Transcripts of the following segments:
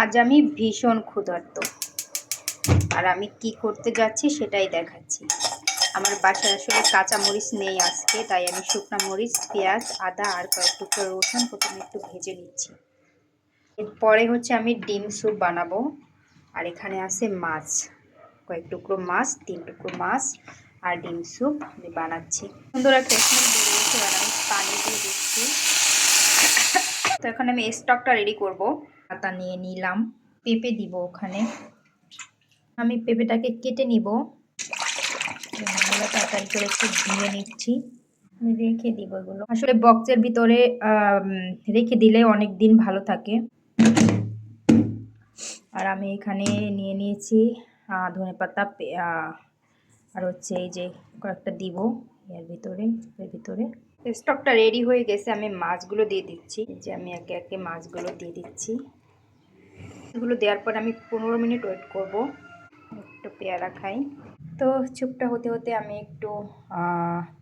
আজ আমি ভীষণ ক্ষুধার্ত। আর আমি কি করতে যাচ্ছি সেটাই দেখাচ্ছি। আমার বাসায় আসলে কাঁচা মরিচ নেই আজকে, তাই আমি শুকনা মরিচ, পেঁয়াজ, আদা আর কয়েক টুকরো রসুন প্রথমে একটু ভেজে নিচ্ছি। এরপরে হচ্ছে আমি ডিম স্যুপ বানাবো। আর এখানে আছে মাছ, কয়েক টুকরো মাছ, তিন টুকরো মাছ আর ডিম স্যুপ আমি বানাচ্ছি। সুন্দর একটা পানি দিয়ে দিচ্ছি। তো এখন আমি স্টকটা রেডি করব। পাতা নিয়ে নিলাম, পেঁপে দিব ওখানে। আমি পেঁপেটাকে কেটে নিব। তাড়াতাড়ি করে একটু ধুয়ে নিচ্ছি। আমি রেখে দিব এগুলো। আসলে বক্সের ভিতরে রেখে দিলে অনেক দিন ভালো থাকে। আর আমি এখানে নিয়ে নিয়েছি ধনে পাতা আর হচ্ছে এই যে কয়েকটা দিব এর ভিতরে এর ভিতরে। স্টকটা রেডি হয়ে গেছে, আমি মাছগুলো দিয়ে দিচ্ছি। যে আমি একে একে মাছগুলো দিয়ে দিচ্ছি। এগুলো দেওয়ার পর আমি পনেরো মিনিট ওয়েট করব, একটু পেয়ারা খাই। তো চুপটা হতে হতে আমি একটু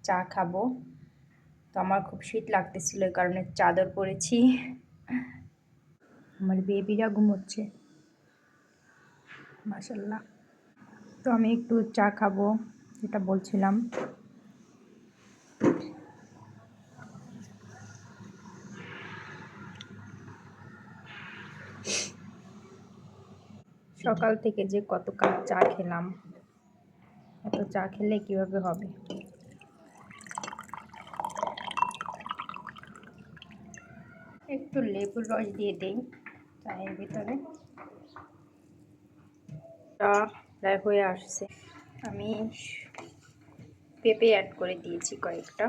চা খাব। তো আমার খুব শীত লাগতেছিল, এই কারণে চাদর পরেছি। আমার বেবিরা ঘুমোচ্ছে। মাসাল্লাহ তো আমি একটু চা খাব যেটা বলছিলাম। সকাল থেকে যে কত কাপ চা খেলাম, এত চা খেলে কীভাবে হবে? একটু লেবুর রস দিয়ে দিই চায়ের ভিতরে। চা প্রায় হয়ে আসছে। আমি পেঁপে অ্যাড করে দিয়েছি কয়েকটা।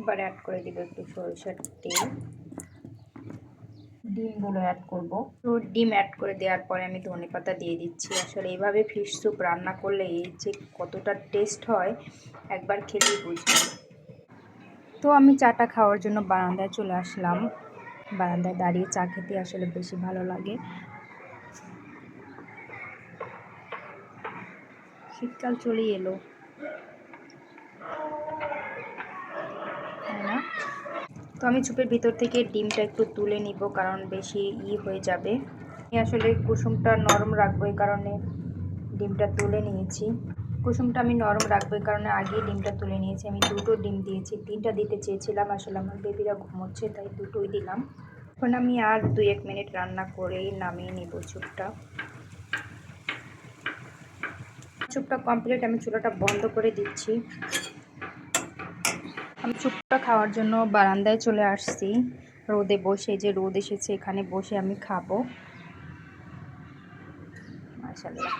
এবার অ্যাড করে দিব একটু সরষের তেল। ডিমগুলো অ্যাড করব। তো ডিম অ্যাড করে দেওয়ার পরে আমি ধনে পাতা দিয়ে দিচ্ছি। আসলে এইভাবে ফিশ স্যুপ রান্না করলে এই যে কতটা টেস্ট হয়, একবার খেলেই বুঝবে তো আমি চাটা খাওয়ার জন্য বারান্দায় চলে আসলাম। বারান্দায় দাঁড়িয়ে চা খেতে আসলে বেশি ভালো লাগে। শীতকাল চলেই এলো তাই না তো আমি চুপের ভিতর থেকে ডিমটা একটু তুলে নিব, কারণ বেশি ই হয়ে যাবে। আমি আসলে কুসুমটা নরম রাখব এই কারণে ডিমটা তুলে নিয়েছি। কুসুমটা আমি নরম রাখব এই কারণে আগেই ডিমটা তুলে নিয়েছি। আমি দুটো ডিম দিয়েছি, তিনটা দিতে চেয়েছিলাম, আসলে আমার বেবিরা ঘুমোচ্ছে, তাই দুটোই দিলাম। এখন আমি আর দুই এক মিনিট রান্না করেই নামিয়ে নিব চুপটা। চুপটা কমপ্লিট আমি চুলাটা বন্ধ করে দিচ্ছি। আমি চুপটা খাওয়ার জন্য বারান্দায় চলে আসছি। রোদে বসে যে রোদ এসেছে, এখানে বসে আমি খাব। মাসাল্লাহ